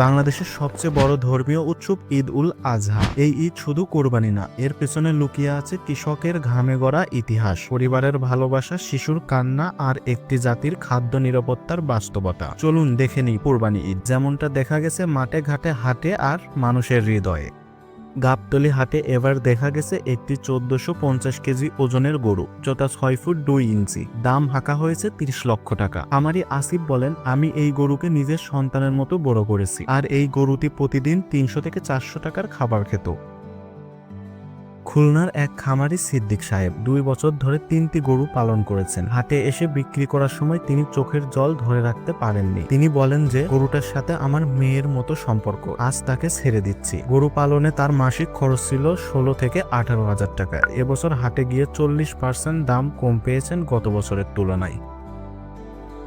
বাংলাদেশের সবচেয়ে বড় ধর্মীয় উৎসব ঈদ উল আজহা। এই ঈদ শুধু কোরবানি না, এর পেছনে লুকিয়ে আছে কৃষকের ঘামে গড়া ইতিহাস, পরিবারের ভালোবাসা, শিশুর কান্না আর একটি জাতির খাদ্য নিরাপত্তার বাস্তবতা। চলুন দেখে নিই কোরবানি ঈদ, যেমনটা দেখা গেছে মাঠে ঘাটে, হাটে আর মানুষের হৃদয়ে। গাবতলি হাটে এবার দেখা গেছে একটি চোদ্দশো পঞ্চাশ কেজি ওজনের গরু, যথা ছয় ফুট দুই ইঞ্চি। দাম হাঁকা হয়েছে তিরিশ লক্ষ টাকা। আমারই আসিফ বলেন, আমি এই গরুকে নিজের সন্তানের মতো বড় করেছি, আর এই গরুটি প্রতিদিন তিনশো থেকে চারশো টাকার খাবার খেত। খুলনার এক খামারি সিদ্দিক সাহেব দুই বছর ধরে তিনটি গরু পালন করেছেন। হাটে এসে বিক্রি করার সময় তিনি চোখের জল ধরে রাখতে পারেননি। তিনি বলেন যে, গরুটার সাথে আমার মেয়ের মতো সম্পর্ক, আজ তাকে ছেড়ে দিচ্ছি। গরু পালনে তার মাসিক খরচ ছিল ষোলো থেকে আঠারো হাজার টাকা। এবছর হাটে গিয়ে চল্লিশ পার্সেন্ট দাম কম পেয়েছেন গত বছরের তুলনায়।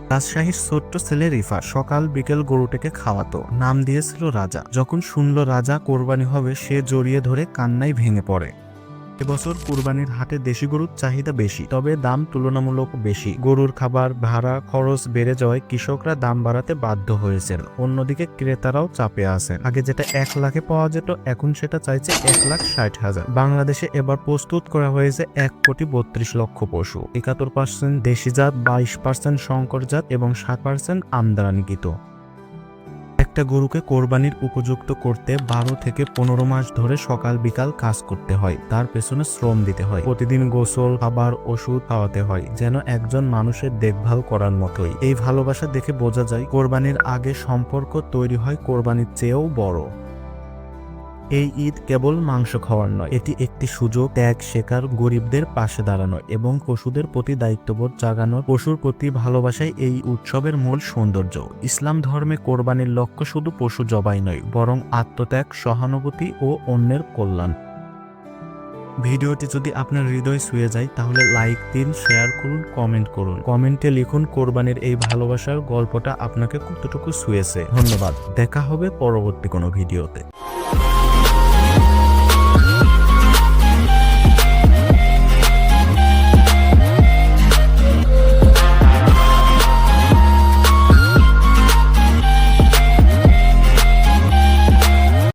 রাজশাহীর ছোট্ট ছেলে রিফা সকাল বিকেল গরুটাকে খাওয়াতো। নাম দিয়েছিল রাজা। যখন শুনল রাজা কোরবানি হবে, সে জড়িয়ে ধরে কান্নায় ভেঙে পড়ে। এবছর কুরবানির হাটে দেশি গরুর চাহিদা বেশি, তবে দাম তুলনামূলক বেশি। গরুর খাবার, ভাড়া, খরচ বেড়ে যাওয়ায় কৃষকরা দাম বাড়াতে বাধ্য হয়েছেন। অন্যদিকে ক্রেতারাও চাপে আছেন। আগে যেটা এক লাখে পাওয়া যেত, এখন সেটা চাইছে এক লাখ ষাট হাজার। বাংলাদেশে এবার প্রস্তুত করা হয়েছে এক কোটি বত্রিশ লক্ষ পশু। একাত্তর পার্সেন্ট দেশি জাত, বাইশ পার্সেন্ট শঙ্কর জাত এবং সাত পার্সেন্ট আমদানিকৃত। একটা গরুকে কোরবানির উপযুক্ত করতে বারো থেকে পনেরো মাস ধরে সকাল বিকাল কাজ করতে হয়। তার পেছনে শ্রম দিতে হয়। প্রতিদিন গোসল, খাবার, ওষুধ খাওয়াতে হয়, যেন একজন মানুষের দেখভাল করার মতোই। এই ভালোবাসা দেখে বোঝা যায়, কোরবানির আগে সম্পর্ক তৈরি হয় কোরবানির চেয়েও বড়। এই ঈদ কেবল মাংস খাওয়ার নয়, এটি একটি সুযোগ। ত্যাগ শেখার গরিবদের পাশে দাঁড়ানো এবং পশুদের প্রতি দায়িত্ববোধ জাগানোর পশুর প্রতি ভালোবাসাই এই উৎসবের মূল সৌন্দর্য। ইসলাম ধর্মে কোরবানির লক্ষ্য শুধু পশু জবাই নয়, বরং আত্মত্যাগ, সহানুভূতি ও অন্যের কল্যাণ। ভিডিওটি যদি আপনার হৃদয় ছুঁয়ে যায়, তাহলে লাইক দিন, শেয়ার করুন, কমেন্ট করুন। কমেন্টে লিখুন কোরবানির এই ভালোবাসার গল্পটা আপনাকে কতটুকু ছুঁয়েছে। ধন্যবাদ, দেখা হবে পরবর্তী কোনো ভিডিওতে।